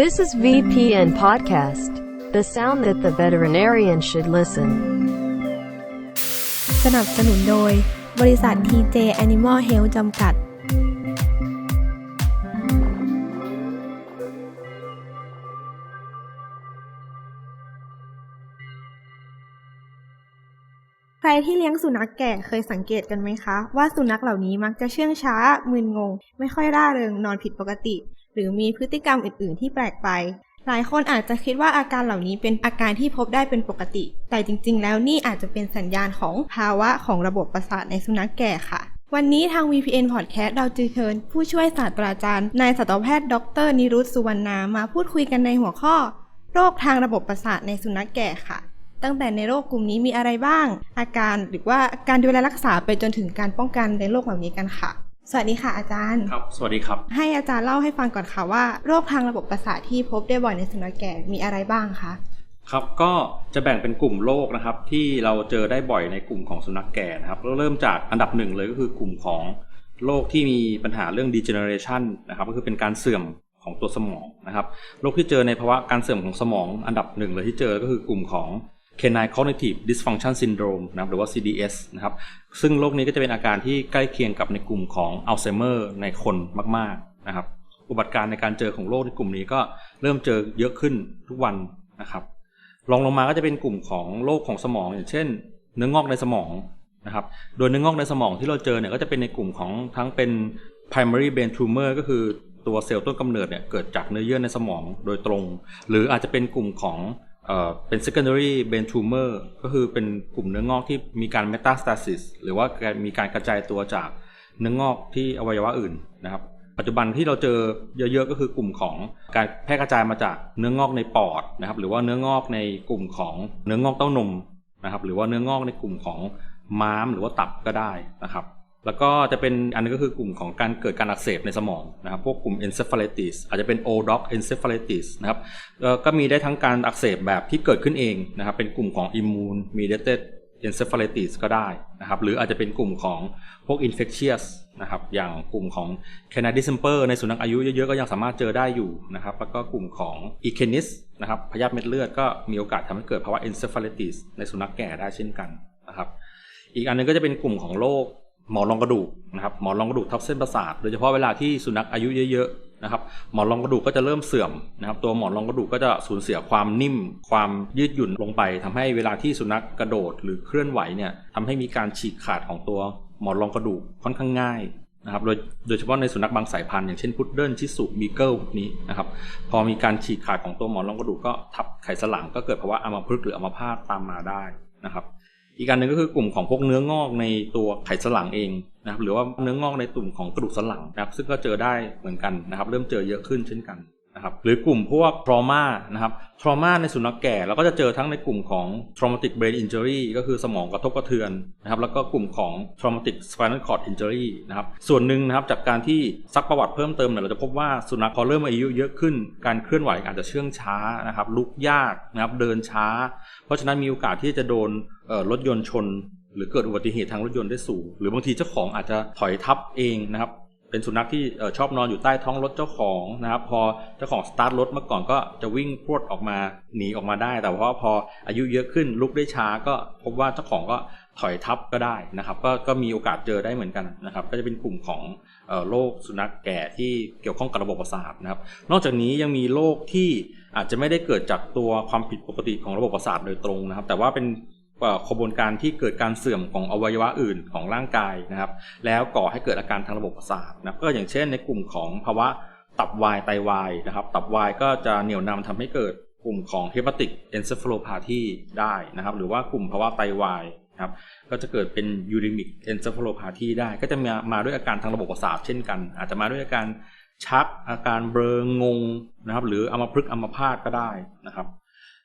This is VPN Podcast, the sound that the veterinarian should listen. สนับสนุนโดย บริษัท TJ Animal Health จำกัด ใครที่เลี้ยงสุนัขแก่เคยสังเกตกันไหมคะ ว่าสุนัขเหล่านี้มักจะเชื่องช้ามึนงง ไม่ค่อยร่าเริงนอนผิดปกติ หรือมีพฤติกรรมอื่น ๆ ที่แปลกไป หลายคนอาจจะคิดว่าอาการเหล่านี้เป็นอาการที่พบได้เป็นปกติ แต่จริง ๆ แล้วนี่อาจจะเป็นสัญญาณของภาวะของระบบประสาทในสุนัขแก่ค่ะ วันนี้ทาง VPN Podcast เราจึงเชิญ ผู้ช่วยศาสตราจารย์นายสัตวแพทย์ ดร นิรุตสุวรรณามาพูดคุยกันในหัวข้อ โรคทางระบบประสาทในสุนัขแก่ค่ะตั้งแต่ในโรคกลุ่มนี้มีอะไรบ้าง อาการหรือว่าการดูแลรักษาไปจนถึงการป้องกันในโรคเหล่านี้กันค่ะ สวัสดีค่ะอาจารย์ ครับ สวัสดีครับ ให้อาจารย์เล่าให้ฟังก่อนค่ะว่าโรคทางระบบประสาทที่พบได้บ่อยในสุนัขแก่มีอะไรบ้างคะ ครับก็จะแบ่งเป็นกลุ่มโรคนะครับ ที่เราเจอได้บ่อยในกลุ่มของสุนัขแก่นะครับเราเริ่มจากอันดับหนึ่งเลยก็คือกลุ่มของโรคที่มีปัญหาเรื่อง degeneration นะครับก็คือเป็นการเสื่อมของตัวสมองนะครับโรคที่เจอในภาวะการเสื่อมของสมองอันดับหนึ่งเลยที่เจอก็คือกลุ่มของ canine cognitive dysfunction syndrome นะครับหรือว่า CDS นะครับซึ่งโรคนี้ก็จะเป็นอาการที่ใกล้เคียงกับในกลุ่มของอัลไซเมอร์ในคนมากๆนะครับอุบัติการในการเจอของโรคในกลุ่มนี้ก็เริ่มเจอเยอะขึ้นทุกวันนะครับรองลงมาก็จะเป็นกลุ่มของโรคของสมอง อย่างเช่น เนื้องอกในสมองนะครับโดยเนื้องอกในสมองที่เราเจอเนี่ยก็จะเป็นในกลุ่มของทั้งเป็น primary brain tumor ก็คือตัวเซลล์ต้นกำเนิดเนี่ยเกิดจากเนื้อเยื่อในสมองโดยตรง หรืออาจจะเป็นกลุ่มของ เป็น secondary brain tumor ก็คือเป็นกลุ่มเนื้องอกที่มีการ metastasis หรือว่ามีการกระจายตัวจากเนื้องอกที่อวัยวะอื่นนะครับ ปัจจุบันที่เราเจอเยอะๆก็คือกลุ่มของการแพร่กระจายมาจากเนื้องอกในปอดนะครับ หรือว่าเนื้องอกในกลุ่มของเนื้องอกเต้านมนะครับ หรือว่าเนื้องอกในกลุ่มของม้ามหรือว่าตับก็ได้นะครับ แล้วก็จะเป็นอันนี้ก็คือกลุ่มของการเกิดการอักเสบในสมองนะครับ พวกกลุ่ม encephalitis อาจจะเป็น ODOC encephalitis นะครับก็มีได้ทั้งการอักเสบแบบที่เกิดขึ้นเองนะครับ เป็นกลุ่มของ immune mediated encephalitis ก็ได้นะครับ หรืออาจจะเป็นกลุ่มของพวก infectious นะครับ อย่างกลุ่มของ Canine December ในสุนัขอายุเยอะๆ ก็ยังสามารถเจอได้อยู่นะครับ แล้วก็กลุ่มของ e c h e n i s นะครับ พยาธิเม็ดเลือดก็มีโอกาสทำให้เกิดภาวะ encephalitis ในสุนัขแก่ได้เช่นกันนะครับ อีกอันหนึงก็จะเป็นกลุ่มของโรค หมอนรองกระดูกนะครับหมอนรองกระดูกทับเส้นประสาทโดยเฉพาะเวลาที่สุนัขอายุเยอะๆนะครับหมอนรองกระดูกก็จะเริ่มเสื่อมนะครับ ตัวหมอนรองกระดูกก็จะสูญเสียความนิ่ม ความยืดหยุ่นลงไปทำให้เวลาที่สุนัขกระโดดหรือเคลื่อนไหวเนี่ยทำให้มีการฉีกขาดของตัวหมอนรองกระดูกค่อนข้างง่ายนะครับโดยโดยเฉพาะในสุนัขบางสายพันธุ์อย่างเช่นพุดเดิ้ลชิสุบีเกิลพวกนี้นะครับพอมีการฉีกขาดของตัวหมอนรองกระดูกก็ทับไขสันหลังก็เกิดภาวะอัมพฤกษ์หรืออัมพาตตามมาได้นะครับ อีกการหนึ่งก็คือกลุ่มของพวกเนื้องอกในตัวไขสันหลังเองนะครับหรือว่าเนื้องอกในตุ่มของกระดูกสันหลังนะครับซึ่งก็เจอได้เหมือนกันนะครับ เริ่มเจอเยอะขึ้นเช่นกัน นะครับหรือกลุ่มพวก trauma นะครับ trauma ในสุนัขแก่เราก็จะเจอทั้งในกลุ่มของ traumatic brain injury ก็คือสมองกระทบกระเทือนนะครับ แล้วก็กลุ่มของ traumatic spinal cord injury นะครับ ส่วนหนึ่งนะครับจากการที่ซักประวัติเพิ่มเติมเนี่ยเราจะพบว่าสุนัขพอเริ่มอายุเยอะขึ้น การเคลื่อนไหวอาจจะเชื่องช้านะครับ ลุกยากนะครับเดินช้า เพราะฉะนั้นมีโอกาสที่จะโดนรถยนต์ชน หรือเกิดอุบัติเหตุทางรถยนต์ได้สูง หรือบางทีเจ้าของอาจจะถอยทับเองนะครับ เป็นสุนัขที่ชอบนอนอยู่ใต้ท้องรถเจ้าของนะครับพอเจ้าของสตาร์ทรถเมื่อก่อนก็จะวิ่งพรวดออกมาหนีออกมาได้ แต่ว่าพออายุเยอะขึ้นลุกได้ช้าก็พบว่าเจ้าของก็ถอยทับก็ได้นะครับก็ก็มีโอกาสเจอได้เหมือนกันนะครับก็จะเป็นกลุ่มของโรคสุนัขแก่ที่เกี่ยวข้องกับระบบประสาทนะครับนอกจากนี้ยังมีโรคที่อาจจะไม่ได้เกิดจากตัวความผิดปกติของระบบประสาทโดยตรงนะครับ แต่ว่าเป็น กระบวนการที่เกิดการเสื่อมของอวัยวะอื่นของร่างกายนะครับ แล้วก่อให้เกิดอาการทางระบบประสาทนะครับก็อย่างเช่นในกลุ่มของภาวะตับวายไตวายนะครับ ตับวายก็จะเหนี่ยวนำทำให้เกิดกลุ่มของ hepatic encephalopathy ได้นะครับ หรือว่ากลุ่มภาวะไตวายนะครับก็จะเกิดเป็น uremic encephalopathy ได้ ก็จะมามาด้วยอาการทางระบบประสาทเช่นกัน อาจจะมาด้วยอาการชักอาการเบลงงนะครับ หรืออัมพฤกษ์อัมพาตก็ได้นะครับ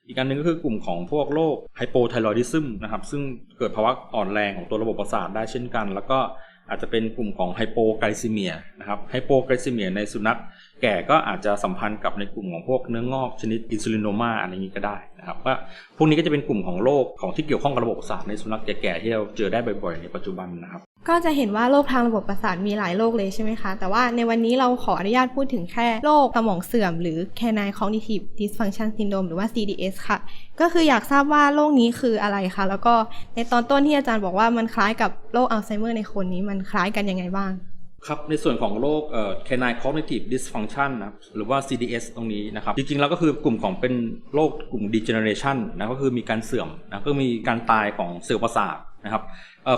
อีกอันหนึ่งก็คือกลุ่มของพวกโรคไฮโปไทรอยดิซึมนะครับ ซึ่งเกิดภาวะอ่อนแรงของตัวระบบประสาทได้เช่นกัน แล้วก็อาจจะเป็นกลุ่มของไฮโปไกลซิเมียนะครับไฮโปไกลซิเมียในสุนัข แก่ก็อาจจะสัมพันธ์กับในกลุ่มของพวกเนื้องอกชนิดอินซูลินโนมาอะไรอย่างนี้ก็ได้นะครับว่าพวกนี้ก็จะเป็นกลุ่มของโรคของที่เกี่ยวข้องกับระบบประสาทในสุนัขแก่ๆที่เราเจอได้บ่อยๆในปัจจุบันนะครับ ก็จะเห็นว่าโรคทางระบบประสาทมีหลายโรคเลยใช่ไหมคะ แต่ว่าในวันนี้เราขออนุญาตพูดถึงแค่โรคสมองเสื่อมหรือ Canine Cognitive Dysfunction Syndrome หรือว่า CDS ค่ะ ก็คืออยากทราบว่าโรคนี้คืออะไรคะ แล้วก็ในตอนต้นที่อาจารย์บอกว่ามันคล้ายกับโรคอัลไซเมอร์ในคนนี้มันคล้ายกันยังไงบ้าง ครับในส่วนของโรคเอ่อ canine cognitive dysfunction นะหรือว่า CDS ตรงนี้นะครับ จริงๆ แล้วก็คือกลุ่มของเป็นโรคกลุ่ม degeneration นะก็คือมีการเสื่อมนะก็มีการตายของเซลล์ประสาทนะครับ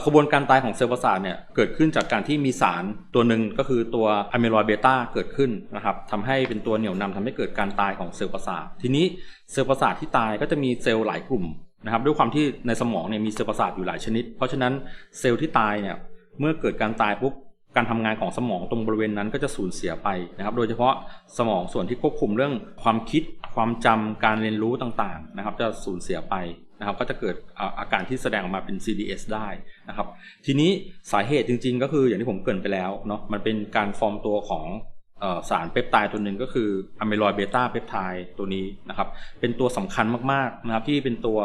ขบวนการตายของเซลล์ประสาทเนี่ยเกิดขึ้นจากการที่มีสารตัวหนึ่งก็คือตัวอะมิลอยเบต้าเกิดขึ้นนะครับทำให้เป็นตัวเหนี่ยวนำทำให้เกิดการตายของเซลล์ประสาททีนี้เซลล์ประสาทที่ตายก็จะมีเซลล์หลายกลุ่มนะครับด้วยความที่ในสมองเนี่ยมีเซลล์ประสาทอยู่หลายชนิด เพราะฉะนั้นเซลล์ที่ตายเนี่ยเมื่อเกิดการตายปุ๊บ การทำงานของสมองตรงบริเวณนั้นก็จะสูญเสียไปนะครับ โดยเฉพาะสมองส่วนที่ควบคุมเรื่องความคิด ความจำการเรียนรู้ต่างๆนะครับ จะสูญเสียไปนะครับ ก็จะเกิดอาการที่แสดงออกมาเป็น CDS ได้นะครับ ทีนี้สาเหตุจริง ๆ ก็คืออย่างที่ผมเกริ่นไปแล้วเนาะมันเป็นการฟอร์มตัวของอสารเปปไทด์ตัวหนึ่งก็คืออะมิลอยเบต้าเปปไทด์ตัวนี้นะครับ เป็นตัวสำคัญมากๆนะครับที่เป็นตัว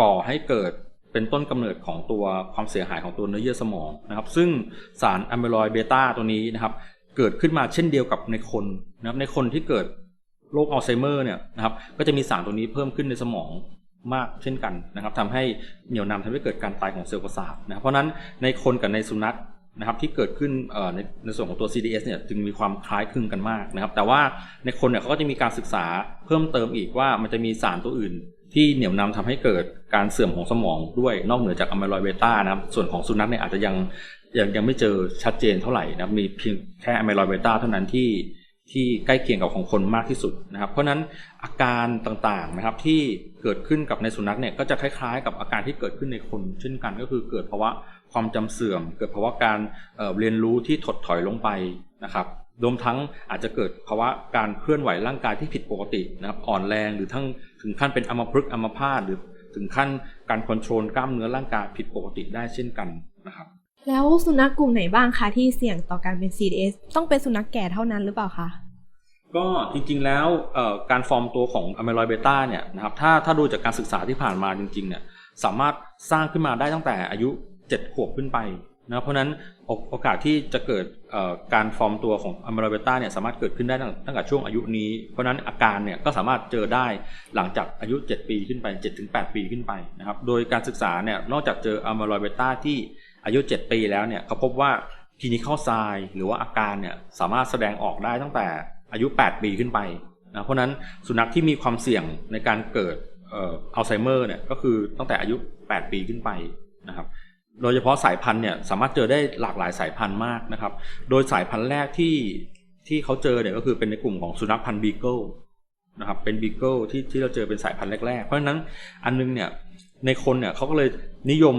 ก่อให้เกิด เป็นต้นกำเนิดของตัวความเสียหายของตัวเนื้อเยื่อสมองนะครับ ซึ่งสารอะมิลอยเบต้าตัวนี้นะครับ เกิดขึ้นมาเช่นเดียวกับในคนนะครับ ในคนที่เกิดโรคอัลไซเมอร์เนี่ยนะครับก็จะมีสารตัวนี้เพิ่มขึ้นในสมองมากเช่นกันนะครับทำให้เหนี่ยวนำทำให้เกิดการตายของเซลล์ประสาทนะครับเพราะนั้นในคนกับในสุนัขนะครับที่เกิดขึ้นในในส่วนของตัว CDS เนี่ยจึงมีความคล้ายคลึงกันมากนะครับ แต่ว่าในคนเนี่ยเขาก็จะมีการศึกษาเพิ่มเติมอีกว่ามันจะมีสารตัวอื่น ที่เหนี่ยวนำทำให้เกิดการเสื่อมของสมองด้วยนอกเหนือจากอะมิลอยเบต้านะครับ ส่วนของสุนัขเนี่ยอาจจะยังยังยังไม่เจอชัดเจนเท่าไหร่นะครับมีเพียงแค่อะมิลอยเบต้าเท่านั้นที่ที่ใกล้เคียงกับของคนมากที่สุดนะครับ เพราะฉะนั้นอาการต่างๆนะครับที่เกิดขึ้นกับในสุนัขเนี่ยก็จะคล้ายๆ กับอาการที่เกิดขึ้นในคน เช่นกันก็คือเกิดภาวะความจำเสื่อม เกิดภาวะการเเรียนรู้ที่ถดถอยลงไปนะครับรวมทั้งอาจจะเกิดภาวะการเคลื่อนไหวร่างกายที่ผิดปกตินะครับอ่อนแรงหรือทั้ง ถึงขั้นเป็นอัมพฤกษ์อัมพาตหรือถึงขั้นการคอนโทรลกล้ามเนื้อร่างกายผิดปกติได้เช่นกันนะครับ แล้วสุนัขกลุ่มไหนบ้างคะที่เสี่ยงต่อการเป็น CDS ต้องเป็นสุนัขแก่เท่านั้นหรือเปล่าคะก็จริงๆแล้วเอ่อการฟอร์มตัวของอะมิโลอยเบต้าเนี่ยนะครับถ้าถ้าดูจากการศึกษาที่ผ่านมาจริงๆเนี่ยสามารถสร้างขึ้นมาได้ตั้งแต่อายุ 7 ขวบขึ้นไป นะเพราะนั้นโอกาสที่จะเกิดการฟอร์มตัวของอะมิโลอยเบต้าเนี่ยสามารถเกิดขึ้นได้ตั้งแต่ช่วงอายุนี้ เพราะนั้นอาการเนี่ยก็สามารถเจอได้หลังจากอายุ 7 ปีขึ้นไป 7-8 ปีขึ้นไปนะครับโดยการศึกษาเนี่ยนอกจากเจออะมิโลอยเบต้าที่อายุ 7 ปีแล้วเนี่ยเขาพบว่าคลินิคอลไซหรือว่าอาการเนี่ยสามารถแสดงออกได้ตั้งแต่อายุ 8 ปีขึ้นไปนะเพราะนั้นสุนัขที่มีความเสี่ยงในการเกิดอัลไซเมอร์เนี่ยก็คือตั้งแต่อายุ 8 ปีขึ้นไปนะครับ โดยเฉพาะสายพันธุ์เนี่ยสามารถเจอได้หลากหลายสายพันธุ์มากนะครับ โดยสายพันธุ์แรกที่ที่เขาเจอเนี่ยก็คือเป็นในกลุ่มของสุนัขพันธุ์บีเกิลนะครับเป็นบีเกิลที่ที่เราเจอเป็นสายพันธุ์แรกๆ เพราะฉะนั้นอันนึงเนี่ยในคนเนี่ยเขาก็เลยนิยม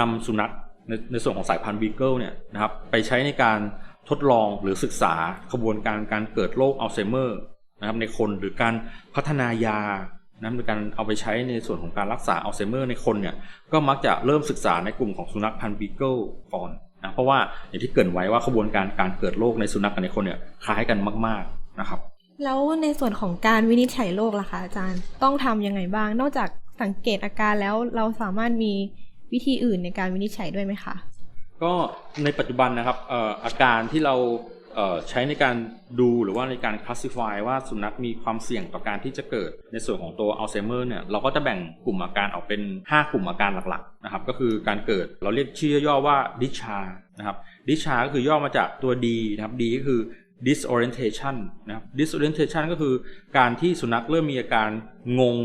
นำสุนัขในในส่วนของสายพันธุ์บีเกิลเนี่ยนะครับไปใช้ในการทดลองหรือศึกษาขบวนการการเกิดโรคอัลไซเมอร์นะครับในคนหรือการพัฒนายา นะในการเอาไปใช้ในส่วนของการรักษาอัลไซเมอร์ในคนเนี่ยก็มักจะเริ่มศึกษาในกลุ่มของสุนัขพันธุ์บีเกิลก่อนนะเพราะว่าอย่างที่เกรินไว้ว่าขบวนการการเกิดโรคในสุนัขกับในคนเนี่ยคล้ายกันมาก ๆนะครับ แล้วในส่วนของการวินิจฉัยโรคล่ะคะอาจารย์ต้องทำยังไงบ้าง นอกจากสังเกตอาการแล้วเราสามารถมีวิธีอื่นในการวินิจฉัยด้วยไหมคะก็ในปัจจุบันนะครับเอ่ออาการที่เราเอ่อ ใช้ในการดูหรือว่าในการ classify ว่าสุนัขมีความเสี่ยงต่อการที่จะเกิดในส่วนของตัวอัลไซเมอร์เนี่ยเราก็จะแบ่งกลุ่มอาการออกเป็น 5 กลุ่มอาการหลักๆนะครับก็คือการเกิดเราเรียกชื่อย่อว่า discharge นะครับ discharge ก็คือย่อมาจากตัว D นะครับ D ก็คือ disorientation นะครับ disorientation ก็คือการที่สุนัขเริ่มมีอาการงง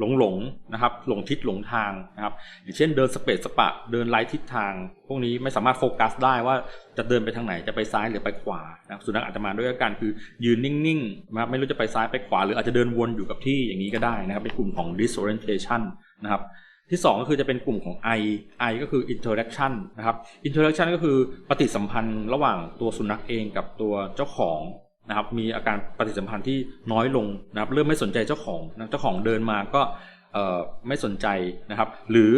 หลงหลงๆนะครับหลงทิศหลงทางนะครับอย่างเช่นเดินสเปซสปะเดินไร้ทิศทาง พวกนี้ไม่สามารถโฟกัสได้ว่าจะเดินไปทางไหนจะไปซ้ายหรือไปขวานะสุนัขอาจจะมาด้วยอาการคือยืนนิ่งๆนะครับไม่รู้จะไปซ้ายไปขวา หรืออาจจะเดินวนอยู่กับที่อย่างนี้ก็ได้นะครับเป็นกลุ่มของ disorientation นะครับที่สองก็คือจะเป็นกลุ่มของ I I ก็คือ interaction นะครับ interaction ก็คือปฏิสัมพันธ์ระหว่างตัวสุนัขเองกับตัวเจ้าของ นะครับมีอาการปฏิสัมพันธ์ที่น้อยลงนะครับเริ่มไม่สนใจเจ้าของนะเจ้าของเดินมาก็ไม่สนใจนะครับ หรือ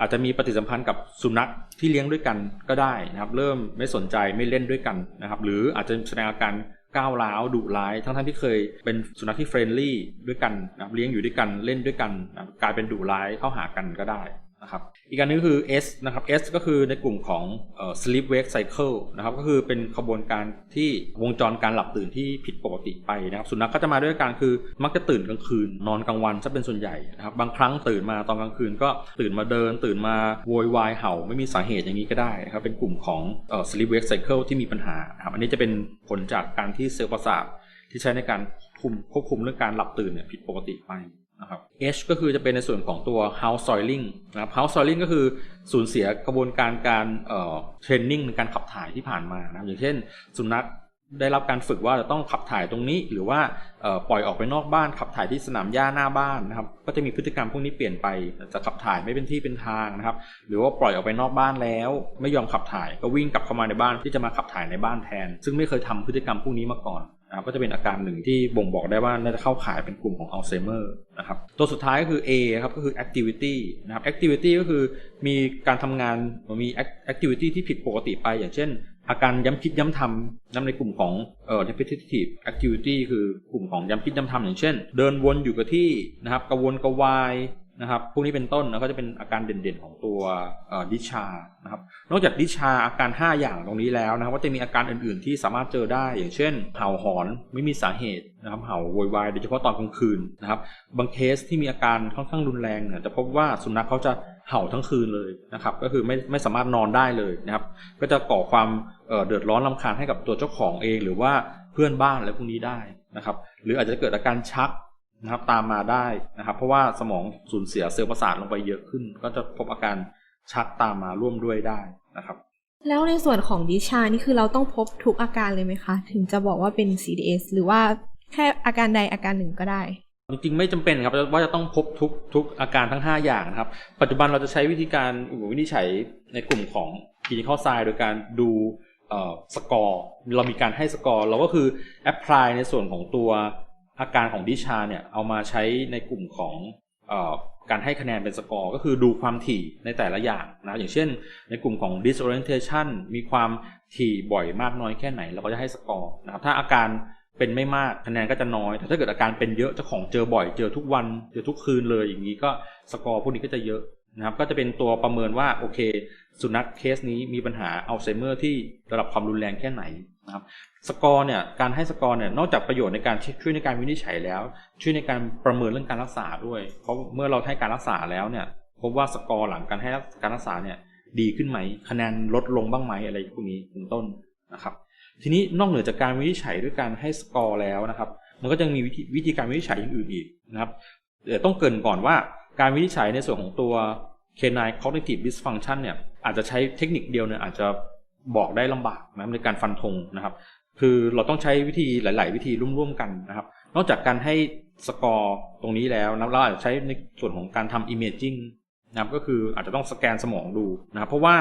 อาจจะมีปฏิสัมพันธ์กับสุนัขที่เลี้ยงด้วยกันก็ได้นะครับ เริ่มไม่สนใจไม่เล่นด้วยกันนะครับ หรืออาจจะแสดงอาการก้าวร้าวดุร้าย ทั้งๆที่เคยเป็นสุนัขที่เฟรนลี่ด้วยกันนะเลี้ยงอยู่ด้วยกันเล่นด้วยกันนะกลายเป็นดุร้ายเข้าหากันก็ได้ นะครับอีกอันนึงคือ S นะครับ S ก็คือในกลุ่มของ sleep wake cycle นะครับก็คือเป็นขบวนการที่วงจรการหลับตื่นที่ผิดปกติไปนะครับสุนัขก็จะมาด้วยการคือมักจะตื่นกลางคืน นอนกลางวันจะเป็นส่วนใหญ่นะครับบางครั้งตื่นมาตอนกลางคืนก็ตื่นมาเดิน ตื่นมาโวยวายเห่าไม่มีสาเหตุอย่างนี้ก็ได้นะครับเป็นกลุ่มของ sleep wake cycle ที่มีปัญหาครับอันนี้จะเป็นผลจากการที่เซลล์ประสาทที่ใช้ในการคุมควบคุมเรื่องการหลับตื่นเนี่ยผิดปกติไป นะครับ H ก็คือจะเป็นในส่วนของตัว house soiling นะครับ house soiling ก็คือสูญเสียกระบวนการการเอ่อเทรนนิ่งในการขับถ่ายที่ผ่านมานะครับอย่างเช่น สุนัขได้รับการฝึกว่าจะต้องขับถ่ายตรงนี้ หรือว่าปล่อยออกไปนอกบ้านขับถ่ายที่สนามหญ้าหน้าบ้านนะครับ ก็จะมีพฤติกรรมพวกนี้เปลี่ยนไปจะขับถ่ายไม่เป็นที่เป็นทางนะครับ หรือว่าปล่อยออกไปนอกบ้านแล้ว ไม่ยอมขับถ่ายก็วิ่งกลับเข้ามาในบ้านที่จะมาขับถ่ายในบ้านแทน ซึ่งไม่เคยทำพฤติกรรมพวกนี้มาก่อน ก็จะเป็นอาการหนึ่งที่บ่งบอกได้ว่าน่าจะเข้าข่ายเป็นกลุ่มของอัลไซเมอร์นะครับตัวสุดท้ายก็คือ A ครับก็คือ activity นะครับ activity ก็คือมีการทำงานมี activity ที่ผิดปกติไป อย่างเช่น อาการย้ำคิดย้ำทำนั่นในกลุ่มของเอ่อ repetitive activity คือกลุ่มของย้ำคิดย้ำทำอย่างเช่น เดินวนอยู่กับที่นะครับกระวนกระวาย นะครับ พวกนี้เป็นต้นแล้วก็จะเป็นอาการเด่นๆของตัวดิชานะครับ นอกจากดิชาอาการ 5 อย่างตรงนี้แล้วนะครับก็จะมีอาการอื่นๆที่สามารถเจอได้ อย่างเช่น เห่าหอนไม่มีสาเหตุนะครับ เห่าโวยวายโดยเฉพาะตอนกลางคืนนะครับ บางเคสที่มีอาการค่อนข้างรุนแรงเนี่ยจะพบว่าสุนัขเขาจะเห่าทั้งคืนเลยนะครับ ก็คือไม่ไม่สามารถนอนได้เลยนะครับ ก็จะก่อความเเดือดร้อนลำคาญให้กับตัวเจ้าของเอง หรือว่าเพื่อนบ้านอะไรพวกนี้ได้นะครับ หรืออาจจะเกิดอาการชัก นะครับ ตามมาได้นะครับ เพราะว่าสมองสูญเสียเซลล์ประสาทลงไปเยอะขึ้น ก็จะพบอาการชักตามมาร่วมด้วยได้นะครับ แล้วในส่วนของดิชานี่คือเราต้องพบทุกอาการเลยไหมคะ ถึงจะบอกว่าเป็น CDS หรือว่าแค่อาการใดอาการหนึ่งก็ได้จริงๆไม่จำเป็นครับว่าจะต้องพบทุกทุกอาการทั้ง 5 อย่างนะครับ ปัจจุบันเราจะใช้วิธีการวินิจฉัยในกลุ่มของ clinical science โดยการดูสกอร์เรามีการให้สกอร์เราก็คือแอพพลายในส่วนของตัว อาการของดิชาเนี่ยเอามาใช้ในกลุ่มของออการให้คะแนนเป็นสกอร์ก็คือดูความถี่ในแต่ละอย่างนะอย่างเช่น ในกลุ่มของ disorientation มีความถี่บ่อยมากน้อยแค่ไหน เราก็จะให้สกอร์นะครับถ้าอาการเป็นไม่มากคะแนนก็จะน้อย แต่ถ้าเกิดอาการเป็นเยอะเจ้าของเจอบ่อยเจอทุกวันเจอทุกคืนเลยอย่างนี้ก็สกอร์พวกนี้ก็จะเยอะนะครับก็จะเป็นตัวประเมินว่าโอเค สุนัขเคสนี้มีปัญหาอัลไซเมอร์ที่ระดับความรุนแรงแค่ไหน นะครับสกอร์เนี่ยการให้สกอร์เนี่ยนอกจากประโยชน์ในการช่วยในการวินิจฉัยแล้ว ช่วยในการประเมินเรื่องการรักษาด้วย เพราะเมื่อเราให้การรักษาแล้วเนี่ยพบว่าสกอร์หลังการให้การรักษาเนี่ยดีขึ้นไหมคะแนนลดลงบ้างไหมอะไรพวกนี้เป็นต้นนะครับ ทีนี้นอกเหนือจากการวินิจฉัยด้วยการให้สกอร์แล้วนะครับ มันก็จะมีวิธีวิธีการวินิจฉัยอย่างอื่นอีกนะครับเดี๋ยวต้องเกรินก่อนว่าการวินิจฉัยในส่วนของตัว canine cognitive dysfunction เนี่ยอาจจะใช้เทคนิคเดียวเนี่ยอาจจะ บอกได้ลำบากนะในการฟันธงนะครับ คือเราต้องใช้วิธีหลาย ๆ วิธีร่วมๆกันนะครับ นอกจากการให้สกอร์ตรงนี้แล้วนะเราอาจจะใช้ในส่วนของการทำ imaging นะครับก็คืออาจจะต้องสแกนสมองดูนะครับเพราะว่า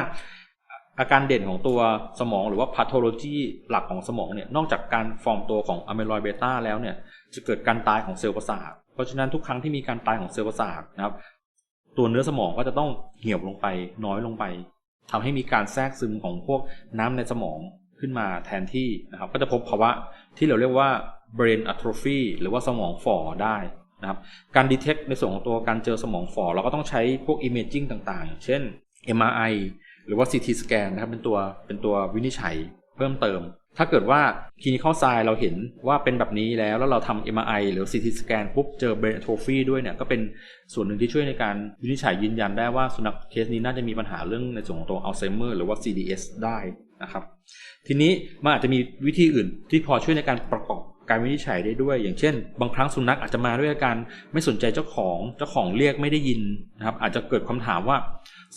อาการเด่นของตัวสมองหรือว่า pathology หลักของสมองเนี่ยนอกจากการฟอร์มตัวของอะเมลอยเบต้าแล้วเนี่ยจะเกิดการตายของเซลล์ประสาทเพราะฉะนั้นทุกครั้งที่มีการตายของเซลล์ประสาทนะครับตัวเนื้อสมองก็จะต้องเหี่ยวลงไปน้อยลงไป ทำให้มีการแทรกซึมของพวกน้ำในสมองขึ้นมาแทนที่นะครับ ก็จะพบภาวะที่เราเรียกว่า brain atrophy หรือว่าสมองฝ่อได้นะครับ การดีเทคในส่วนของตัวการเจอสมองฝ่อเราก็ต้องใช้พวก imaging ต่างๆ เช่น MRI หรือว่า CT scan นะครับเป็นตัวเป็นตัววินิจฉัยเพิ่มเติม ถ้าเกิดว่า clinical sign เราเห็นว่าเป็นแบบนี้แล้ว แล้วเราทำ MRI หรือ CT scan ปุ๊บเจอ brain atrophy ด้วยเนี่ย ก็เป็นส่วนหนึ่งที่ช่วยในการวินิจฉัยยืนยันได้ว่าสุนัขเคสนี้น่าจะมีปัญหาเรื่องในส่วนของตัว Alzheimer หรือว่า CDS ได้นะครับ ทีนี้มันอาจจะมีวิธีอื่นที่พอช่วยในการประกอบการวินิจฉัยได้ด้วย อย่างเช่น บางครั้งสุนัขอาจจะมาด้วยอาการไม่สนใจเจ้าของเจ้าของเรียกไม่ได้ยินนะครับอาจจะเกิดคำถามว่า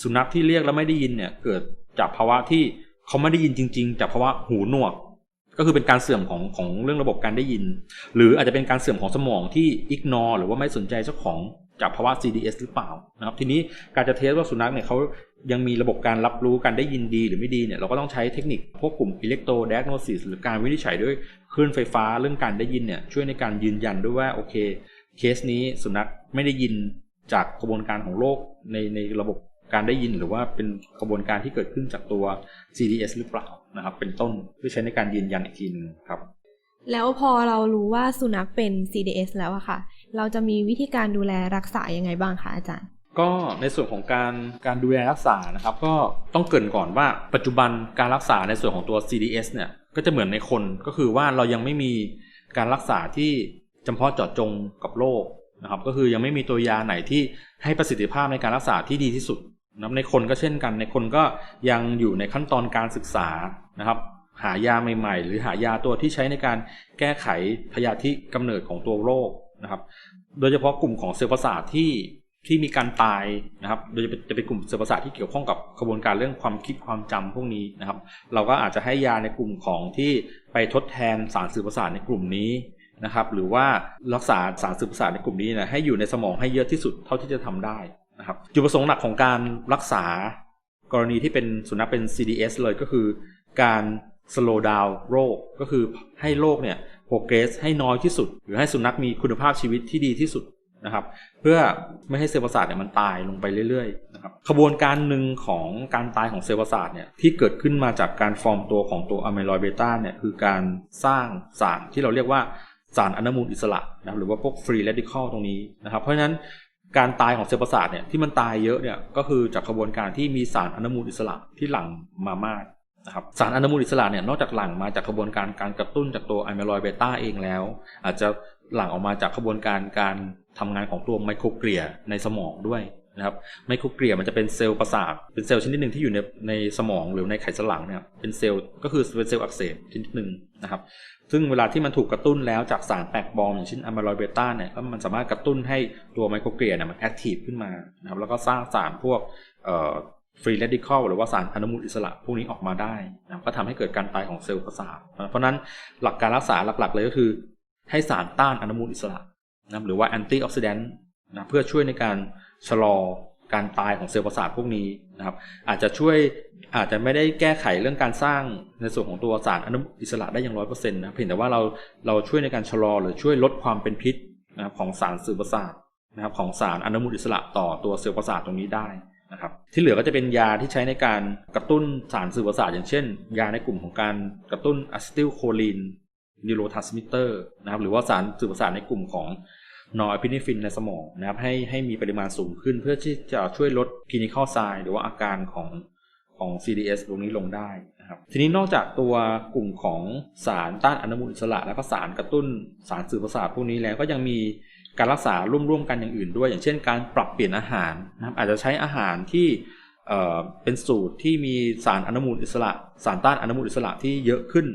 สุนัขที่เรียกแล้วไม่ได้ยินเนี่ยเกิดจากภาวะที่เขาไม่ได้ยินจริง ๆ จากภาวะหูหนวก ก็คือเป็นการเสื่อมของของเรื่องระบบการได้ยิน หรืออาจจะเป็นการเสื่อมของสมองที่อิกนอหรือว่าไม่สนใจเจ้าของจากภาวะ CDS หรือเปล่านะครับทีนี้การจะเทสว่าสุนัขเนี่ยเขายังมีระบบการรับรู้การได้ยินดีหรือไม่ดีเนี่ยเราก็ต้องใช้เทคนิคพวกกลุ่มอิเล็กโทรดอะโนซิสหรือการวินิจฉัยด้วยคลื่นไฟฟ้าเรื่องการได้ยินเนี่ยช่วยในการยืนยันด้วยว่าโอเคเคสนี้สุนัขไม่ได้ยินจากกระบวนการของโลกในในระบบการได้ยินหรือว่าเป็นกระบวนการที่เกิดขึ้นจากตัว CDS หรือเปล่า นะครับ เป็นต้นเพื่อใช้ในการยืนยันอีกทีหนึงครับ แล้วพอเรารู้ว่าสุนัขเป็น CDS แล้วอะค่ะ เราจะมีวิธีการดูแลรักษายังไงบ้างคะอาจารย์ ก็ในส่วนของการการดูแลรักษานะครับ ก็ต้องเกรินก่อนว่าปัจจุบันการรักษาในส่วนของตัว CDS เนี่ยก็จะเหมือนในคนก็คือว่าเรายังไม่มีการรักษาที่จำเพาะเจาะจงกับโรคนะครับ ก็คือยังไม่มีตัวยาไหนที่ให้ประสิทธิภาพในการรักษาที่ดีที่สุด นะในคนก็เช่นกัน ในคนก็ยังอยู่ในขั้นตอนการศึกษานะครับ หายาใหม่ ๆ หรือหายาตัวที่ใช้ในการแก้ไขพยาธิกำเนิดของตัวโรคนะครับ โดยเฉพาะกลุ่มของเซลล์ประสาทที่ที่มีการตายนะครับ โดยจะเป็นจะเป็นกลุ่มเซลล์ประสาทที่เกี่ยวข้องกับกระบวนการเรื่องความคิดความจำพวกนี้นะครับ เราก็อาจจะให้ยาในกลุ่มของที่ไปทดแทนสารสื่อประสาทในกลุ่มนี้นะครับ หรือว่ารักษาสารสื่อประสาทในกลุ่มนี้นะให้อยู่ในสมองให้เยอะที่สุดเท่าที่จะทำได้ นะครับจุดประสงค์หลักของการรักษากรณีที่เป็นสุนัขเป็น CDS เลยก็คือการ slow down โรค ก็คือให้โรคเนี่ย progress ให้น้อยที่สุด หรือให้สุนัขมีคุณภาพชีวิตที่ดีที่สุดนะครับ เพื่อไม่ให้เซลล์ประสาทเนี่ยมันตายลงไปเรื่อยๆนะครับขบวนการหนึ่งของการตายของเซลล์ประสาทเนี่ยที่เกิดขึ้นมาจากการฟอร์มตัวของตัวอะไมลอยเบต้าเนี่ยคือการสร้างสารที่เราเรียกว่าสารอนุมูลอิสระนะครับหรือว่าพวกฟรีเรดิคอลตรงนี้นะครับ เพราะฉะนั้น การตายของเซลล์ประสาทเนี่ยที่มันตายเยอะเนี่ยก็คือจากกระบวนการที่มีสารอนุมูลอิสระที่หลั่งมามากนะครับสารอนุมูลอิสระเนี่ยนอกจากหลั่งมาจากกระบวนการการกระตุ้นจากตัวไอเมลอยเบต้าเองแล้ว อาจจะหลั่งออกมาจากกระบวนการการทำงานของตัวไมโครเกลียในสมองด้วย นะครับไมโครเกลียมันจะเป็นเซลล์ประสาทเป็นเซลล์ชนิดหนึ่งที่อยู่ในในสมองหรือในไขสันหลังเนี่ยเป็นเซลล์ก็คือเป็นเซลล์อักเสบชนิดหนึ่งนะครับ ซึ่งเวลาที่มันถูกกระตุ้นแล้วจากสารแปลกปลอมอย่างเช่นอะไมลอยเบต้าเนี่ยก็มันสามารถกระตุ้นให้ตัวไมโครเกลียเนี่ยมันแอคทีฟขึ้นมานะครับแล้วก็สร้างสารพวกเอ่อฟรีเรดิคอลหรือว่าสารอนุมูลอิสระพวกนี้ออกมาได้นะก็ทำให้เกิดการตายของเซลล์ประสาทนะเพราะฉะนั้นหลักการรักษาหลักๆ เลยก็คือ ให้สารต้านอนุมูลอิสระนะหรือว่าแอนตี้ออกซิแดนต์นะเพื่อช่วยในการ ชะลอการตายของเซลล์ประสาทพวกนี้นะครับ อาจจะช่วยอาจจะไม่ได้แก้ไขเรื่องการสร้างในส่วนของตัวสารอนุมูลอิสระได้อย่างร้อยเปอร์เซ็นต์นะเพียงแต่ว่าเราเราช่วยในการชะลอหรือช่วยลดความเป็นพิษนะครับของสารสื่อประสาทนะครับของสารอนุมูลอิสระต่อตัวเซลล์ประสาทตรงนี้ได้นะครับที่เหลือก็จะเป็นยาที่ใช้ในการกระตุ้นสารสื่อประสาทอย่างเช่น ยาในกลุ่มของการกระตุ้นอะซิติลโคลีนนิโรทรานสมิเตอร์นะครับหรือว่าสารสื่อประสาทในกลุ่มของ นอร์พินิฟินในสมองนะครับให้ให้มีปริมาณสูงขึ้น เพื่อที่จะช่วยลดคลินิคอลไซหรือว่าอาการของของ CDS ตรงนี้ลงได้นะครับทีนี้นอกจากตัวกลุ่มของสารต้านอนุมูลอิสระ แล้วก็สารกระตุ้นสารสื่อประสาทพวกนี้แล้วก็ยังมีการรักษาร่วมๆกันอย่างอื่นด้วย อย่างเช่นการปรับเปลี่ยนอาหารนะครับอาจจะใช้อาหารที่เอ่อเป็นสูตรที่มีสารอนุมูลอิสระ สารต้านอนุมูลอิสระที่เยอะขึ้น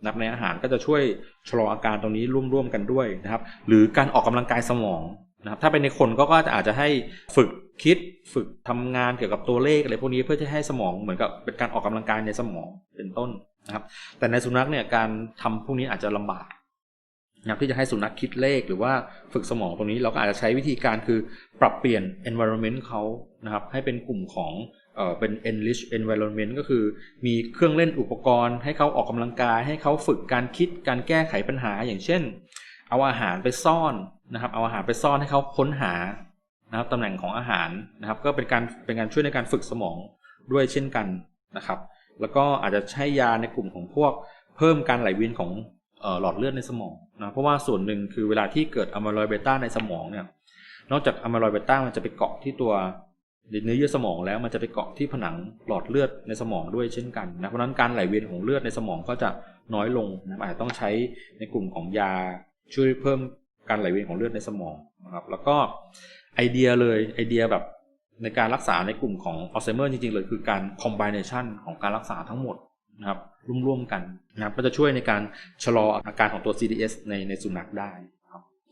นะครับในอาหารก็จะช่วยชะลออาการตรงนี้ร่วมๆกันด้วยนะครับ หรือการออกกำลังกายสมองนะครับถ้าเป็นในคนก็ก็อาจจะให้ฝึกคิดฝึกทำงานเกี่ยวกับตัวเลขอะไรพวกนี้เพื่อจะให้สมองเหมือนกับเป็นการออกกำลังกายในสมองเป็นต้นนะครับ แต่ในสุนัขเนี่ยการทำพวกนี้อาจจะลำบากนะครับที่จะให้สุนัขคิดเลขหรือว่าฝึกสมองตรงนี้เราก็อาจจะใช้วิธีการคือปรับเปลี่ยน environment เขานะครับให้เป็นกลุ่มของ เป็น enrich environment ก็คือมีเครื่องเล่นอุปกรณ์ ให้เขาออกกำลังกาย ให้เขาฝึกการคิดการแก้ไขปัญหา อย่างเช่น เอาอาหารไปซ่อนนะครับเอาอาหารไปซ่อนให้เขาค้นหานะครับตำแหน่งของอาหารนะครับ ก็เป็นการเป็นการช่วยในการฝึกสมองด้วยเช่นกันนะครับ แล้วก็อาจจะใช้ยาในกลุ่มของพวกเพิ่มการไหลเวียนของหลอดเลือดในสมองนะเพราะว่าส่วนหนึ่งคือเวลาที่เกิดอะม y ลอยเบต้าในสมองเนี่ยนอกจากอะม y ลอยเบต้ามันจะไปเกาะที่ตัว เนื้อเยื่อสมองแล้วมันจะไปเกาะที่ผนังหลอดเลือดในสมองด้วยเช่นกันนะเพราะนั้นการไหลเวียนของเลือดในสมองก็จะน้อยลงนะอาจจะต้องใช้ในกลุ่มของยาช่วยเพิ่มการไหลเวียนของเลือดในสมองนะครับ แล้วก็ไอเดียเลยไอเดียแบบในการรักษาในกลุ่มของอัลไซเมอร์จริงๆเลยคือการคอมบิเนชันของการรักษาทั้งหมดนะครับร่วมๆกันนะครับก็จะช่วยในการชะลออาการของตัว CDS ในในสุนัขได้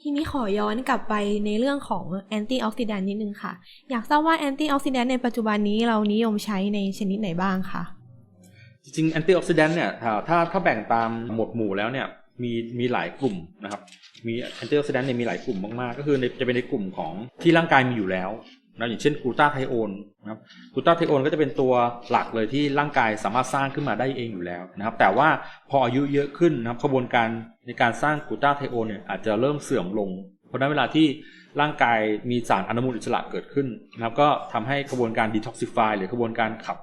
ทีนี้ขอย้อนกลับไปในเรื่องของแอนตี้ออกซิแดนต์นิดนึงค่ะ อยากทราบว่าแอนตี้ออกซิแดนต์ในปัจจุบันนี้เรานิยมใช้ในชนิดไหนบ้างคะจริงๆแอนตี้ออกซิแดนต์เนี่ยถ้าถ้าถ้าแบ่งตามหมวดหมู่แล้วเนี่ยมีมีหลายกลุ่มนะครับ มีแอนตี้ออกซิแดนต์เนี่ยมีหลายกลุ่มมากๆ ก็คือจะเป็นในกลุ่มของที่ร่างกายมีอยู่แล้ว นะอย่างเช่นกลูตาไทโอนนะครับกลูตาไทโอนก็จะเป็นตัวหลักเลยที่ร่างกายสามารถสร้างขึ้นมาได้เองอยู่แล้วนะครับ แต่ว่าพออายุเยอะขึ้นนะครับกระบวนการในการสร้างกลูตาไทโอนเนี่ยอาจจะเริ่มเสื่อมลง เพราะนั้นเวลาที่ร่างกายมีสารอนุมูลอิสระเกิดขึ้นนะครับก็ทำให้กระบวนการดีท็อกซิฟายหรือกระบวนการขับ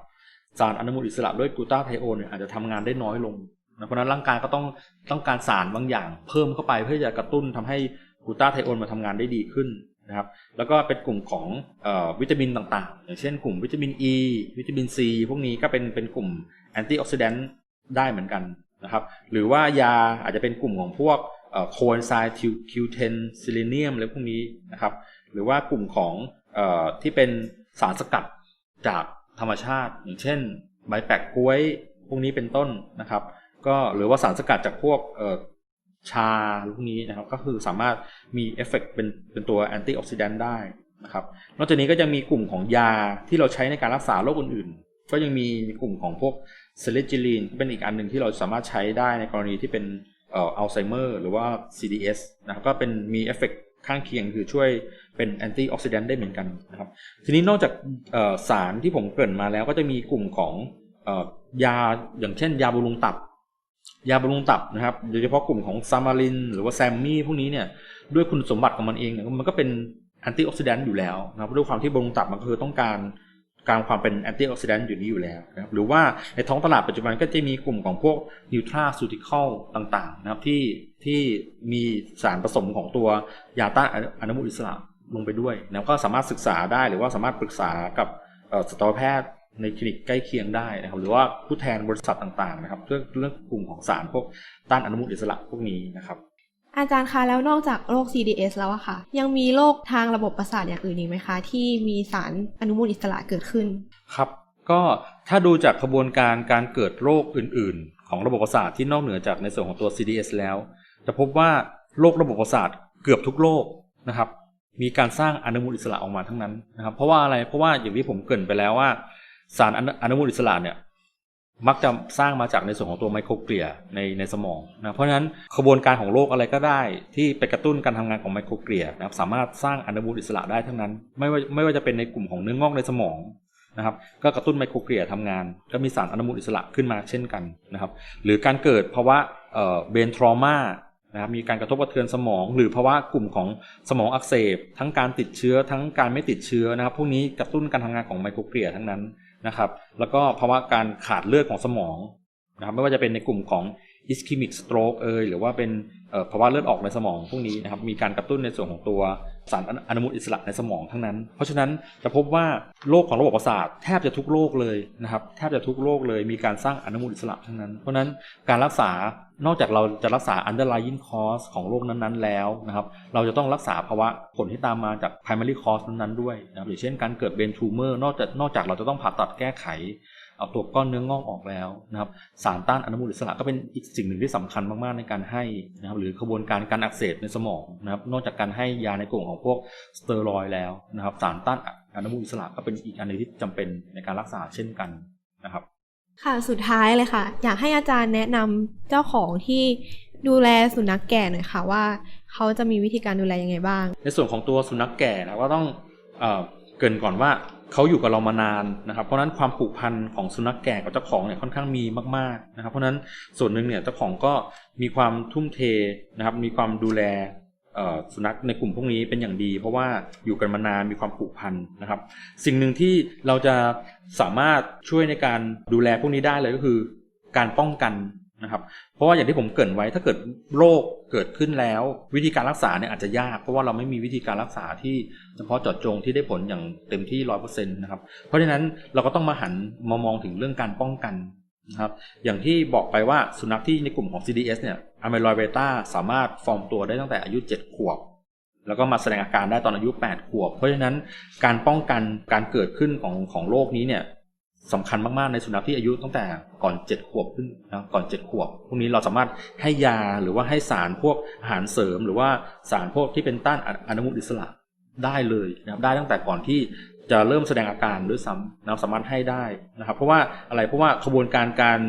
สารอนุมูลอิสระด้วยกลูตาไทโอนเนี่ยอาจจะทำงานได้น้อยลงนะเพราะนั้นร่างกายก็ต้องต้องการสารบางอย่างเพิ่มเข้าไปเพื่อจะกระตุ้นทำให้กลูตาไทโอนมาทำงานได้ดีขึ้น นะครับแล้วก็เป็นกลุ่มของอวิตามินต่างๆ อย่างเช่นกลุ่มวิตามิน E วิตามิน C พวกนี้ก็เป็นเป็นกลุ่มแอนตี้ออกซิแดนต์ได้เหมือนกันนะครับหรือว่ายาอาจจะเป็นกลุ่มของพวกโคเอนไซม์คิวเทนซิลิเนียมอะไรพวกนี้นะครับหรือว่ากลุ่มของอที่เป็นสารสกัดจากธรรมชาติ อย่างเช่น ใบแปลกล้วยพวกนี้เป็นต้นนะครับก็หรือว่าสารสกัดจากพวก ชาพวกนี้นะครับ ก็คือสามารถมีเอฟเฟกเป็นเป็นตัวแอนตี้ออกซิแดนต์ได้นะครับ นอกจากนี้ก็ยังมีกลุ่มของยาที่เราใช้ในการรักษาโรคอื่นๆ ก็ยังมีกลุ่มของพวกเซเลจิลีนเป็นอีกอันหนึ่งที่เราสามารถใช้ได้ในกรณีที่เป็นเอ่ออัลไซเมอร์หรือว่า CDS นะครับก็เป็นมีเอฟเฟกข้างเคียงคือช่วยเป็นแอนตี้ออกซิแดนต์ได้เหมือนกันนะครับ ทีนี้นอกจากสารที่ผมเกริ่นมาแล้วก็จะมีกลุ่มของออยาอย่างเช่น ยาบำรุงตับ ยาบำรุงตับนะครับโดยเฉพาะกลุ่มของซามาริน หรือว่าแซมมี่พวกนี้เนี่ยด้วยคุณสมบัติของมันเองเนี่ยมันก็เป็นแอนตี้ออกซิแดนต์อยู่แล้วนะครับด้วยความที่บำรุงตับมันก็คือต้องการการความเป็นแอนตี้ออกซิแดนต์อยู่นี้อยู่แล้วนะครับหรือว่าในท้องตลาดปัจจุบันก็จะมีกลุ่มของพวกนิวทราซูติคอลต่างๆนะครับที่ที่มีสารผสมของตัวยาต้านอนุมูลอิสระลงไปด้วยนะก็สามารถศึกษาได้หรือว่าสามารถปรึกษากับสัตวแพทย์ ในคลินิกใกล้เคียงได้นะครับหรือว่าผู้แทนบริษัทต่างๆนะครับเรื่องเรื่องกลุ่มของสารพวกต้านอนุมูลอิสระพวกนี้นะครับอาจารย์คะแล้วนอกจากโรค CDS แล้วอะค่ะ ยังมีโรคทางระบบประสาทอย่างอื่นอีกไหมคะ ที่มีสารอนุมูลอิสระเกิดขึ้น ครับก็ถ้าดูจากขบวนการการเกิดโรคอื่น ๆ ของระบบประสาทที่นอกเหนือจากในส่วนของตัว CDS แล้ว จะพบว่าโรคระบบประสาทเกือบทุกโรคนะครับ มีการสร้างอนุมูลอิสระออกมาทั้งนั้นนะครับ เพราะว่าอะไรเพราะว่าอย่างที่ผมเกริ่นไปแล้วว่า สารอนุมูลอิสระเนี่ยมักจะสร้างมาจากในส่วนของตัวไมโครเกลียในในสมองนะเพราะฉะนั้นขบวนการของโรคอะไรก็ได้ ที่ไปกระตุ้นการทำงานของไมโครเกลียนะครับสามารถสร้างอนุมูลอิสระได้ทั้งนั้น ไม่ว่าไม่ว่าจะเป็นในกลุ่มของเนื้องอกในสมองนะครับก็กระตุ้นไมโครเกลียทำงาน ก็มีสารอนุมูลอิสระขึ้นมาเช่นกันนะครับหรือการเกิดภาวะเบนทรอมานะครับมีการกระทบกระเทือนสมอง หรือภาวะกลุ่มของสมองอักเสบ ทั้งการติดเชื้อทั้งการไม่ติดเชื้อนะครับพวกนี้กระตุ้นการทำงานของไมโครเกลียทั้งนั้น นะครับ แล้วก็ภาวะการขาดเลือดของสมองนะครับไม่ว่าจะเป็นในกลุ่มของ ischemic stroke เอยหรือว่าเป็นภาวะเลือดออกในสมองพวกนี้นะครับมีการกระตุ้นในส่วนของตัวสารอนุมูลอิสระในสมองทั้งนั้น เพราะฉะนั้นจะพบว่าโรคของระบบประสาทแทบจะทุกโรคเลยนะครับแทบจะทุกโรคเลยมีการสร้างอนุมูลอิสระทั้งนั้น เพราะฉะนั้นการรักษานอกจากเราจะรักษา underlying cause ของโรคนั้นๆ แล้วนะครับเราจะต้องรักษาภาวะผลที่ตามมาจาก primary cause นั้นๆด้วยนะครับอย่างเช่นการเกิดเบนทูเมอร์นอกจากนอกจากเราจะต้องผ่าตัดแก้ไข เอาตัวก้อนเนื้องอกออกแล้วนะครับสารต้านอนุมูลอิสระก็เป็นอีกสิ่งหนึ่งที่สำคัญมากๆในการให้นะครับหรือขบวนการการอักเสบในสมองนะครับนอกจากการให้ยาในกลุ่มของพวกสเตียรอยด์แล้วนะครับสารต้านอนุมูลอิสระก็เป็นอีกอันหนึงที่จำเป็นในการรักษาเช่นกันนะครับ ค่ะสุดท้ายเลยค่ะ อยากให้อาจารย์แนะนำเจ้าของที่ดูแลสุนัขแก่หน่อยค่ะว่าเขาจะมีวิธีการดูแลยังไงบ้าง ในส่วนของตัวสุนัขแก่นะก็ต้องเอ่อเกรินก่อนว่า เขาอยู่กับเรามานานนะครับ เพราะนั้นความผูกพันของสุนัขแก่กับเจ้าของเนี่ยค่อนข้างมีมากๆนะครับ เพราะนั้นส่วนหนึ่งเนี่ยเจ้าของก็มีความทุ่มเทนะครับ มีความดูแลสุนัขในกลุ่มพวกนี้เป็นอย่างดี เพราะว่าอยู่กันมานานมีความผูกพันนะครับ สิ่งหนึ่งที่เราจะสามารถช่วยในการดูแลพวกนี้ได้เลยก็คือ การป้องกัน นะครับ เพราะว่าอย่างที่ผมเกริ่นไว้ถ้าเกิดโรคเกิดขึ้นแล้ว วิธีการรักษาเนี่ยอาจจะยาก เพราะว่าเราไม่มีวิธีการรักษาที่เฉพาะเจาะจงที่ได้ผลอย่างเต็มที่ร้อยเปอร์เซ็นต์นะครับ เพราะฉะนั้นเราก็ต้องมาหันมามองถึงเรื่องการป้องกันนะครับ อย่างที่บอกไปว่าสุนัขที่ในกลุ่มของ CDS เนี่ยอะไมลอยเบต้าสามารถฟอร์มตัวได้ตั้งแต่อายุ 7 ขวบ แล้วก็มาแสดงอาการได้ตอนอายุ 8 ขวบ เพราะฉะนั้นการป้องกันการเกิดขึ้นของของโรคนี้เนี่ย สำคัญมากๆในสุนัขที่อายุตั้งแต่ก่อน7ขวบขึ้นนะก่อน7ขวบพวกนี้เราสามารถให้ยาหรือว่าให้สารพวกอาหารเสริม หรือว่าสารพวกที่เป็นต้านอนุมูลอิสระได้เลยนะครับได้ตั้งแต่ก่อนที่จะเริ่มแสดงอาการด้วยซ้ำนะสามารถให้ได้นะครับ เพราะว่าอะไรเพราะว่าขบวนการการ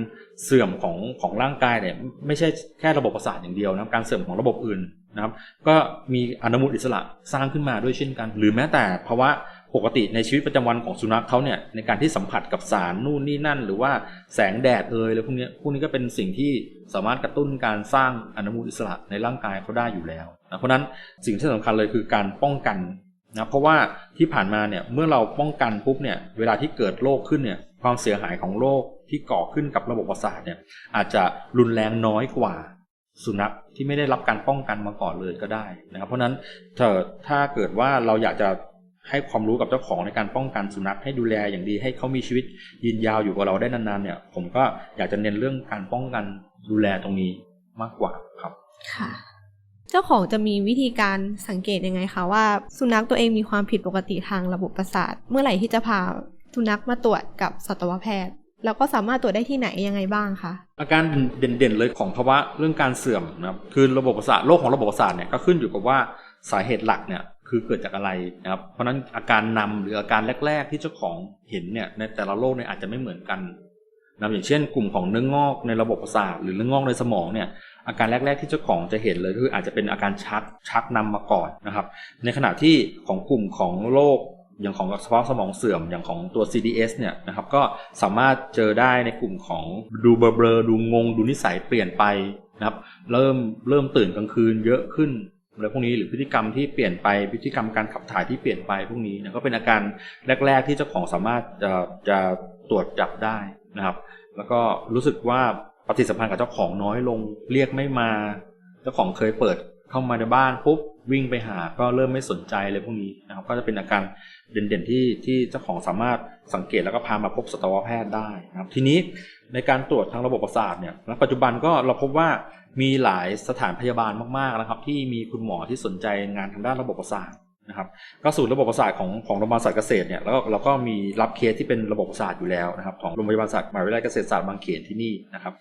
เสื่อมของของร่างกายเนี่ยไม่ใช่แค่ระบบประสาทอย่างเดียวนะการเสื่อมของระบบอื่นนะครับ ก็มีอนุมูลอิสระสร้างขึ้นมาด้วยเช่นกัน หรือแม้แต่ภาวะ ปกติในชีวิตประจำวันของสุนัขเขาเนี่ยในการที่สัมผัสกับสารนู่นนี่นั่น หรือว่าแสงแดดเอ่ยแล้วพวกนี้พวกนี้ก็เป็นสิ่งที่สามารถกระตุ้นการสร้างอนุมูลอิสระในร่างกายเขาได้อยู่แล้วนะเพราะนั้นสิ่งที่สำคัญเลยคือการป้องกันนะเพราะว่าที่ผ่านมาเนี่ยเมื่อเราป้องกันปุ๊บเนี่ยเวลาที่เกิดโรคขึ้นเนี่ยความเสียหายของโรคที่ก่อขึ้นกับระบบประสาทเนี่ยอาจจะรุนแรงน้อยกว่าสุนัขที่ไม่ได้รับการป้องกันมาก่อนเลยก็ได้นะครับเพราะนั้นถ้าเกิดว่าเราอยากจะ ให้ความรู้กับเจ้าของในการป้องกันสุนัขให้ดูแลอย่างดี ให้เขามีชีวิตยืนยาวอยู่กับเราได้นานๆเนี่ย ผมก็อยากจะเน้นเรื่องการป้องกันดูแลตรงนี้มากกว่าครับ ค่ะ เจ้าของจะมีวิธีการสังเกตยังไงคะว่าสุนัขตัวเองมีความผิดปกติทางระบบประสาท เมื่อไหร่ที่จะพาสุนัขมาตรวจกับสัตวแพทย์แล้วก็สามารถตรวจได้ที่ไหนยังไงบ้างคะอาการเด่นๆเลยของภาวะเรื่องการเสื่อมนะครับคือระบบประสาทโรคของระบบประสาทเนี่ยก็ขึ้นอยู่กับว่าสาเหตุหลักเนี่ย คือเกิดจากอะไรนะครับ เพราะนั้นอาการนำหรืออาการแรก ๆ ที่เจ้าของเห็นเนี่ยในแต่ละโรคเนี่ยอาจจะไม่เหมือนกันนะอย่างเช่น กลุ่มของเนื้องอกในระบบประสาทหรือเนื้องอกในสมองเนี่ยอาการแรก ๆ ที่เจ้าของจะเห็นเลยคืออาจจะเป็นอาการชักชักนำมาก่อนนะครับ ในขณะที่ของกลุ่มของโรคอย่างของเฉพาะสมองเสื่อมอย่างของตัว CDS เนี่ยนะครับก็สามารถเจอได้ในกลุ่มของดูเบลอๆดูงง ดูนิสัยเปลี่ยนไปนะครับ เริ่มเริ่มตื่นกลางคืนเยอะขึ้น อะไรพวกนี้หรือพฤติกรรมที่เปลี่ยนไปพฤติกรรมการขับถ่ายที่เปลี่ยนไปพวกนี้นะก็เป็นอาการแรก ๆ ที่เจ้าของสามารถจะจะตรวจจับได้นะครับ แล้วก็รู้สึกว่าปฏิสัมพันธ์กับเจ้าของน้อยลง เรียกไม่มา เจ้าของเคยเปิดเข้ามาในบ้านปุ๊บวิ่งไปหาก็เริ่มไม่สนใจเลยพวกนี้นะครับ ก็จะเป็นอาการเด่นๆที่ที่เจ้าของสามารถสังเกตแล้วก็พามาพบสัตวแพทย์ได้นะครับ ทีนี้ในการตรวจทางระบบประสาทเนี่ยปัจจุบันก็เราพบว่า มีหลายสถานพยาบาลมากๆนะครับ ที่มีคุณหมอที่สนใจงานทางด้านระบบประสาทนะครับก็สูตรระบบประสาทของของโรงพยาบาลสัตร์เกษตรเนี่ยแล้วเราก็มีรับเคสที่เป็นระบบประสาทอยู่แล้วนะครับของโรงพยาบาลสัตร์มหาวิทยาลัยเกษตรศาสตร์บางเขนที่นี่นะครับ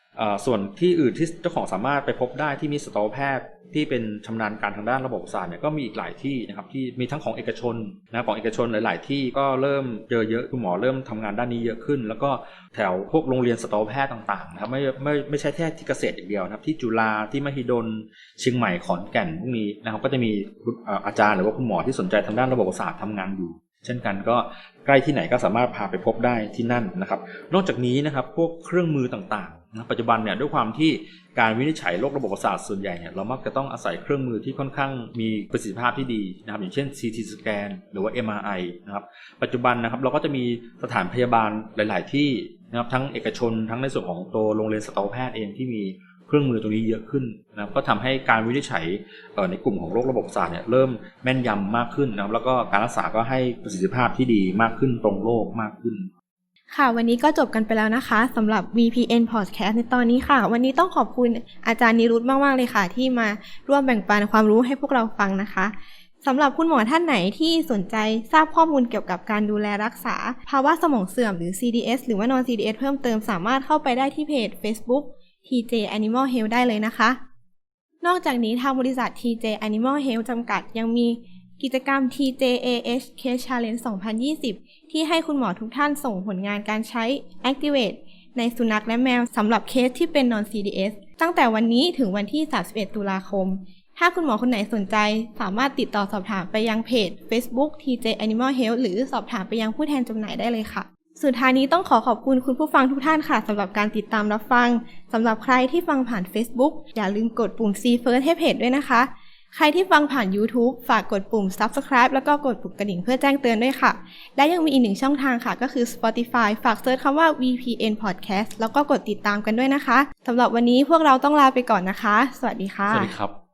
ส่วนที่อื่นที่เจ้าของสามารถไปพบได้ที่มีสัตวแพทย์ ที่เป็นชำนาญการทางด้านระบบประสาทเนี่ยก็มีอีกหลายที่นะครับที่มีทั้งของเอกชนนะของเอกชนหลาย ๆ ที่ก็เริ่มเจอเยอะคุณหมอเริ่มทำงานด้านนี้เยอะขึ้น แล้วก็แถวพวกโรงเรียนสตวแพทย์ต่างๆนะครับไม่ไม่ไม่ใช่แค่ที่เกษตรอย่างเดียวนะครับ ที่จุฬาที่มหิดลเชียงใหม่ขอนแก่นพวกนี้นะครับก็จะมีอาจารย์หรือว่าคุณหมอที่สนใจทางด้านระบบประสาททำงานอยู่ เช่นกันก็ใกล้ที่ไหนก็สามารถพาไปพบได้ที่นั่นนะครับ นอกจากนี้นะครับพวกเครื่องมือต่างๆนะปัจจุบันเนี่ยด้วยความที่การวินิจฉัยโรคระบบประสาทส่วนใหญ่เนี่ยเรามักจะต้องอาศัยเครื่องมือที่ค่อนข้างมีประสิทธิภาพที่ดีนะครับอย่างเช่น CT สแกนหรือว่า MRI นะครับปัจจุบันนะครับเราก็จะมีสถานพยาบาลหลาย ๆ ที่นะครับทั้งเอกชนทั้งในส่วนของตัวโรงเรียนสัตวแพทย์เองที่มี เครื่องมือตรงนี้เยอะขึ้นนะครับก็ทำให้การวินิจฉัยในกลุ่มของโรคระบบประสาทเนี่ยเริ่มแม่นยำมากขึ้นนะครับแล้วก็การรักษาก็ให้ประสิทธิภาพที่ดีมากขึ้นตรงโรคมากขึ้น ค่ะวันนี้ก็จบกันไปแล้วนะคะสำหรับ VPN Podcast ในตอนนี้ค่ะ วันนี้ต้องขอบคุณอาจารย์นิรุตมาก ๆ เลยค่ะ ที่มาร่วมแบ่งปันความรู้ให้พวกเราฟังนะคะสำหรับคุณหมอท่านไหนที่สนใจทราบข้อมูลเกี่ยวกับการดูแลรักษา ภาวะสมองเสื่อมหรือ CDS หรือว่า non CDS เพิ่มเติมสามารถเข้าไปได้ที่เพจ Facebook TJ Animal Health ได้เลยนะคะ นอกจากนี้ทางบริษัท TJ Animal Health จำกัดยังมีกิจกรรม TJAH Case Challenge 2020 ที่ให้คุณหมอทุกท่านส่งผลงานการใช้ Activate ในสุนัขและแมวสำหรับเคสที่เป็น non CDS ตั้งแต่วันนี้ถึงวันที่ 31 ตุลาคม ถ้าคุณหมอคนไหนสนใจ สามารถติดต่อสอบถามไปยังเพจ Facebook TJ Animal Health หรือสอบถามไปยังผู้แทนจำหน่ายได้เลยค่ะ สุดท้ายนี้ต้องขอขอบคุณคุณผู้ฟังทุกท่านค่ะสำหรับการติดตามรับฟังสำหรับใครที่ฟังผ่าน Facebook อย่าลืมกดปุ่ม See First ให้เพจด้วยนะคะ ใครที่ฟังผ่าน YouTube ฝากกดปุ่ม Subscribe แล้วก็กดปุ่มกระดิ่งเพื่อแจ้งเตือนด้วยค่ะ และยังมีอีกหนึ่งช่องทางค่ะ ก็คือ Spotify ฝากเซิร์ชคำว่า VPN Podcast แล้วก็กดติดตามกันด้วยนะคะสำหรับวันนี้พวกเราต้องลาไปก่อนนะคะ สวัสดีค่ะ สวัสดีครับ